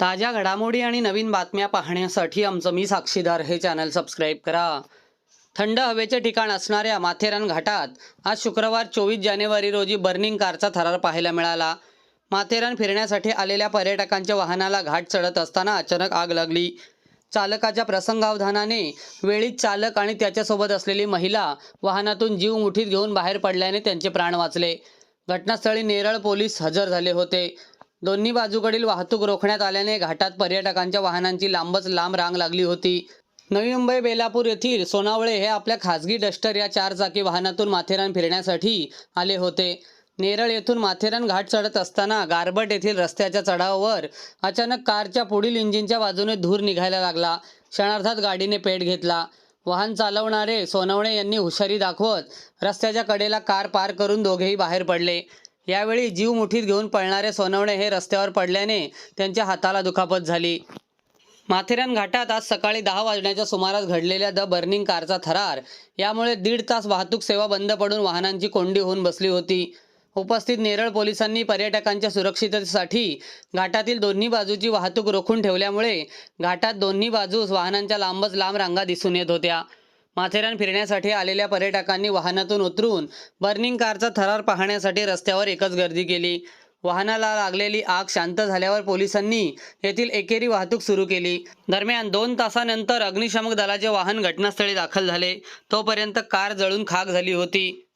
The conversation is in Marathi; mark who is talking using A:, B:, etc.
A: ताज्या घडामोडी आणि नवीन बातम्या पाहण्यासाठी आमचं मी साक्षीदार हे चॅनल सबस्क्राईब करा. थंड हवेचे ठिकाण असणाऱ्या माथेरान घाटात आज शुक्रवार चोवीस जानेवारी रोजी बर्निंग कारचा थरार पाहायला मिळाला. माथेरान फिरण्यासाठी आलेल्या पर्यटकांच्या वाहनाला घाट चढत असताना अचानक आग लागली. चालकाच्या प्रसंगावधानाने वेळीच चालक आणि त्याच्यासोबत असलेली महिला वाहनातून जीव मुठीत घेऊन बाहेर पडल्याने त्यांचे प्राण वाचले. घटनास्थळी नेरळ पोलीस हजर झाले होते. दोन्ही बाजूकडील वाहतूक रोखण्यात आल्याने घाटात पर्यटकांच्या वाहनांची लांबच लांब रांग लागली होती. नवी मुंबई बेलापूर येथील सोनावळे हे आपल्या खासगी डस्टर या चारचाकी वाहनातून माथेरान फिरण्यासाठी आले होते. नेरळ येथून माथेरान घाट चढत असताना गारबट येथील रस्त्याच्या चढावावर अचानक कारच्या पुढील इंजिनच्या बाजूने धूर निघायला लागला. क्षणार्धात गाडीने पेट घेतला. वाहन चालवणारे सोनवणे यांनी हुशारी दाखवत रस्त्याच्या कडेला कार पार करून दोघेही बाहेर पडले. यावेळी जीव मुठीत घेऊन पळणारे सोनवणे हे रस्त्यावर पडल्याने त्यांच्या हाताला दुखापत झाली. माथेरान घाटात आज सकाळी दहा वाजण्याच्या सुमारास घडलेल्या द बर्निंग कारचा थरार यामुळे दीड तास वाहतूक सेवा बंद पडून वाहनांची कोंडी होऊन बसली होती. उपस्थित नेरळ पोलिसांनी पर्यटकांच्या सुरक्षिततेसाठी घाटातील दोन्ही बाजूची वाहतूक रोखून ठेवल्यामुळे घाटात दोन्ही बाजूस वाहनांच्या लांबच लांब रांगा दिसून येत होत्या. माथेरान फिरण्यासाठी आलेल्या पर्यटकांनी वाहनातून उतरून बर्निंग कारचा थरार पाहण्यासाठी रस्त्यावर एकच गर्दी केली. वाहनाला लागलेली आग शांत झाल्यावर पोलिसांनी येथील एकेरी वाहतूक सुरू केली. दरम्यान दोन तासानंतर अग्निशामक दलाचे वाहन घटनास्थळी दाखल झाले. तोपर्यंत कार जळून खाक झाली होती.